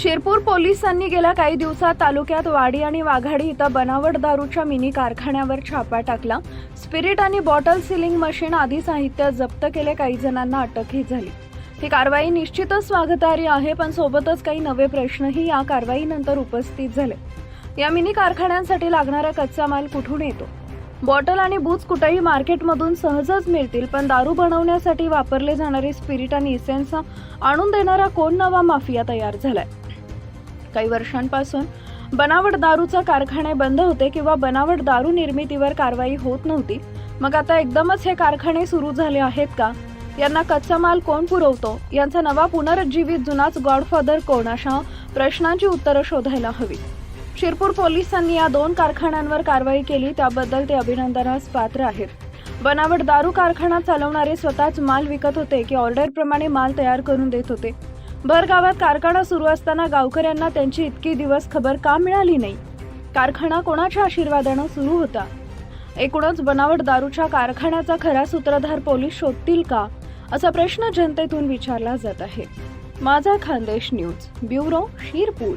शिरपूर पोलिसांनी गेल्या काही दिवसात तालुक्यात वाडी आणि वाघाडी इथं बनावट दारूच्या मिनी कारखान्यावर छापा टाकला. स्पिरिट आणि बॉटल सिलिंग मशीन आदी साहित्य जप्त केले. काही जणांना अटकही झाली. ही कारवाई निश्चितच स्वागतार्ह आहे पण सोबतच काही नवे प्रश्नही या कारवाईनंतर उपस्थित झाले. या मिनी कारखान्यांसाठी लागणारा कच्चा माल कुठून येतो? बॉटल आणि बूज कुठेही मार्केटमधून सहजच मिळतील पण दारू बनवण्यासाठी वापरले जाणारे स्पिरिट आणि इसेन्स आणून देणारा कोण नवा माफिया तयार झालाय? काही वर्षांपासून. बनावट दारूचा कारखाने बंद होते किंवा बनावट दारू निर्मितीवर कारवाई होत नव्हती. मग आता एकदमच हे कारखाने सुरू झाले आहेत का? यांना कच्चा माल कोण पुरवतो? यांचा नवा पुनरुज्जीवित जुनाच गॉडफादर कोण? अशा प्रश्नांची उत्तरं शोधायला हवी. शिरपूर पोलिसांनी या दोन कारखान्यांवर कारवाई केली त्याबद्दल ते अभिनंदनास पात्र आहेत. बनावट दारू कारखाना चालवणारे स्वतःच माल विकत होते की ऑर्डरप्रमाणे माल तयार करून देत होते. भर गावात कारखाना सुरू असताना गावकऱ्यांना त्यांची इतकी दिवस खबर का मिळाली नाही? कारखाना कोणाच्या आशीर्वादानं सुरू होता? एकूणच बनावट दारूच्या कारखान्याचा खरा सूत्रधार पोलीस शोधतील का? असा प्रश्न जनतेतून विचारला जात आहे. माझा खानदेश न्यूज ब्युरो शिरपूर.